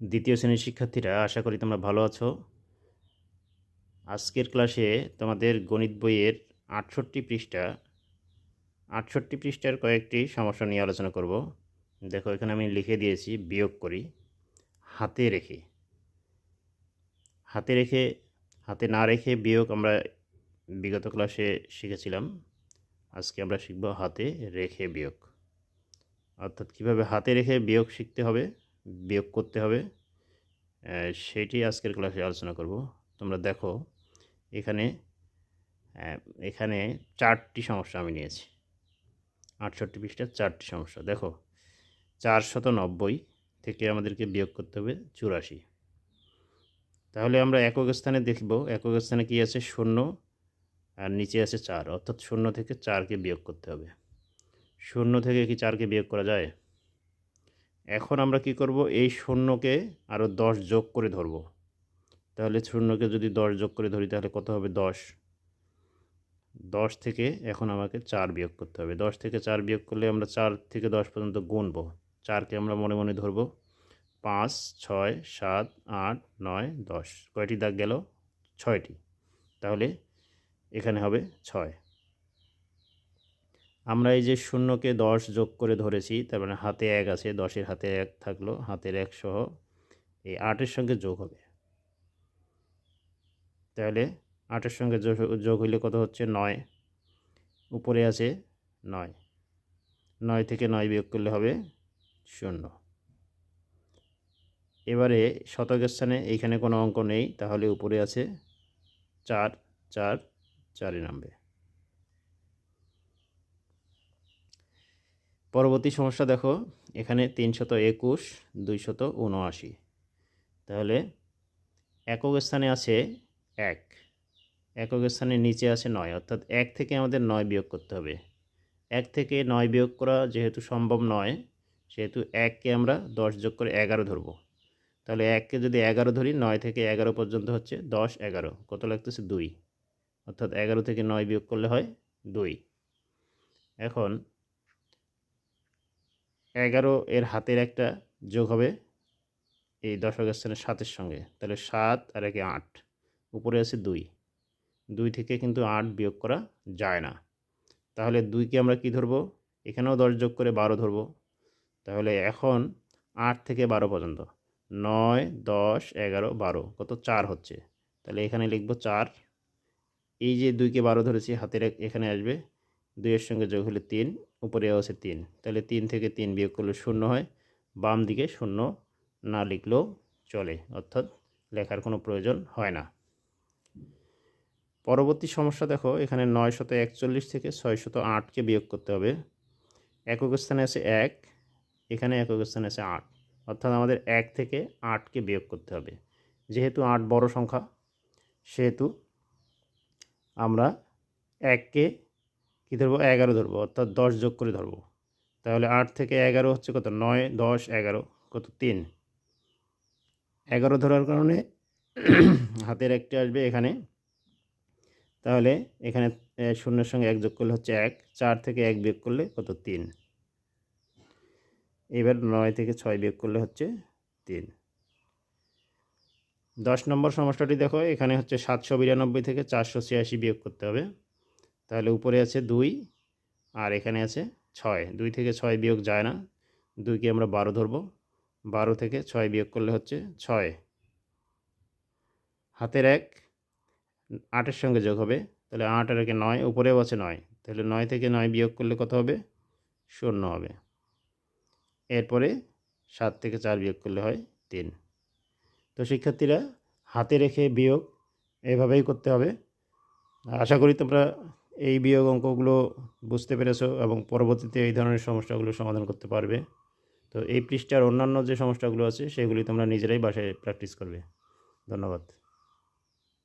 দ্বিতীয় শ্রেণির শিক্ষার্থীরা, আশা করি তোমরা ভালো আছো। আজকের ক্লাসে তোমাদের গণিত বইয়ের আটষট্টি পৃষ্ঠা, আটষট্টি পৃষ্ঠার কয়েকটি সমস্যা নিয়ে আলোচনা করব। দেখো, এখানে আমি লিখে দিয়েছি, বিয়োগ করি, হাতে রেখে। হাতে রেখে, হাতে না রেখে বিয়োগ আমরা বিগত ক্লাসে শিখেছিলাম। আজকে আমরা শিখব হাতে রেখে বিয়োগ। অর্থাৎ কীভাবে হাতে রেখে বিয়োগ শিখতে হবে? বিয়োগ করতে হবে। সেটি আজকের ক্লাসে আলোচনা করব। তোমরা দেখো, এখানে এখানে চারটি সমস্যা আমি নিয়েছি। আটষট্টি পৃষ্ঠার চারটি সমস্যা। দেখো চারশত নব্বই থেকে আমাদেরকে বিয়োগ করতে হবে চুরাশি। তাহলে আমরা একক স্থানে দেখব, একক স্থানে কী আছে? শূন্য, আর নিচে আছে চার। অর্থাৎ শূন্য থেকে চারকে বিয়োগ করতে হবে। শূন্য থেকে কি চারকে বিয়োগ করা যায়? এখন আমরা কি করব? এই শূন্যকে আরও দশ যোগ করে ধরব। তাহলে শূন্যকে যদি দশ যোগ করে ধরি, তাহলে কত হবে? দশ। দশ থেকে এখন আমাকে চার বিয়োগ করতে হবে। দশ থেকে চার বিয়োগ করলে আমরা চার থেকে দশ পর্যন্ত গুনবো। চারকে আমরা মনে মনে ধরবো। পাঁচ, ছয়, সাত, আট, নয়, দশ। কয়টি দাগ গেল? ছয়টি। তাহলে এখানে হবে ছয়। আমরা এই যে শূন্যকে দশ যোগ করে ধরেছি, তার মানে হাতে এক আছে, দশের হাতে এক থাকল, হাতের এক সহ এই আটের সঙ্গে যোগ হবে। তাহলে আটের সঙ্গে যোগ হইলে কত হচ্ছে? নয়। উপরে আছে নয়। নয় থেকে নয় বিয়োগ করলে হবে শূন্য। এবারে শতকের স্থানে এইখানে কোনো অঙ্ক নেই, তাহলে উপরে আছে চার চার, চারে নামবে। পরবর্তী সমস্যা দেখো, এখানে তিনশত একুশ, দুইশত উনআশি। তাহলে একক স্থানে আছে এক। একক স্থানের নিচে আছে নয়, অর্থাৎ এক থেকে আমাদের নয় বিয়োগ করতে হবে। এক থেকে নয় বিয়োগ করা যেহেতু সম্ভব নয়, সেহেতু এককে আমরা দশ যোগ করে এগারো ধরবো। তাহলে এককে যদি এগারো ধরি, নয় থেকে এগারো পর্যন্ত হচ্ছে দশ, এগারো। কত লাগতেছে? দুই। অর্থাৎ এগারো থেকে নয় বিয়োগ করলে হয় দুই। এখন এগারো এর হাতের একটা যোগ হবে এই দশক স্থানের সাতের সঙ্গে। তাহলে সাত আর একে আট। উপরে আছে দুই। দুই থেকে কিন্তু আট বিয়োগ করা যায় না। তাহলে দুইকে আমরা কি ধরবো? এখানেও দশ যোগ করে বারো ধরবো। তাহলে এখন আট থেকে বারো পর্যন্ত। নয়, দশ, এগারো, বারো কত চার হচ্ছে? তাহলে এখানে লিখব চার। এই যে দুইকে বারো ধরেছি, হাতের এখানে আসবে। দুইয়ের সঙ্গে যোগ হলে তিন। উপরে আছে তিন। তাহলে তিন থেকে তিন বিয়োগ করলে শূন্য হয়। বাম দিকে শূন্য না লিখলেও চলে, অর্থাৎ লেখার কোনো প্রয়োজন হয় না। পরবর্তী সমস্যা দেখো, এখানে নয় শত একচল্লিশ থেকে ছয় শত আটকে বিয়োগ করতে হবে। একক স্থানে আছে এক, এখানে একক স্থানে আছে আট, অর্থাৎ আমাদের এক থেকে আটকে বিয়োগ করতে হবে। যেহেতু আট বড় সংখ্যা, সেহেতু আমরা এককে কী ধরবো? এগারো ধরবো, অর্থাৎ দশ যোগ করে ধরবো। তাহলে আট থেকে এগারো হচ্ছে কত? নয়, দশ, এগারো, কত? তিন। এগারো ধরার কারণে হাতের একটি আসবে এখানে। তাহলে এখানে শূন্যের সঙ্গে এক যোগ করলে হচ্ছে এক, চার থেকে এক বিয়োগ করলে কত? তিন। এবার নয় থেকে ছয় বিয়োগ করলে হচ্ছে তিন। দশ নম্বর সমস্যাটি দেখো, এখানে হচ্ছে সাতশো বিরানব্বই থেকে চারশো ছিয়াশি বিয়োগ করতে হবে। তাহলে উপরে আছে দুই আর এখানে আছে ছয়। দুই থেকে ছয় বিয়োগ যায় না। দুইকে আমরা বারো ধরবো। বারো থেকে ছয় বিয়োগ করলে হচ্ছে ছয়। হাতের এক, আটের সঙ্গে যোগ হবে। তাহলে আট আর একে নয়, উপরেও আছে নয়। তাহলে নয় থেকে নয় বিয়োগ করলে কত হবে? শূন্য হবে। এরপরে সাত থেকে চার বিয়োগ করলে হয় তিন। তো শিক্ষার্থীরা হাতে রেখে বিয়োগ এভাবেই করতে হবে। আশা করি তোমরা এই বিয়োগ অঙ্কগুলো বুঝতে পেরেছ এবং পরবর্তীতে এই ধরনের সমস্যাগুলো সমাধান করতে পারবে। তো এই পৃষ্ঠার অন্যান্য যে সমস্যাগুলো আছে, সেগুলি তোমরা নিজেরাই বাসায় প্র্যাকটিস করবে। ধন্যবাদ।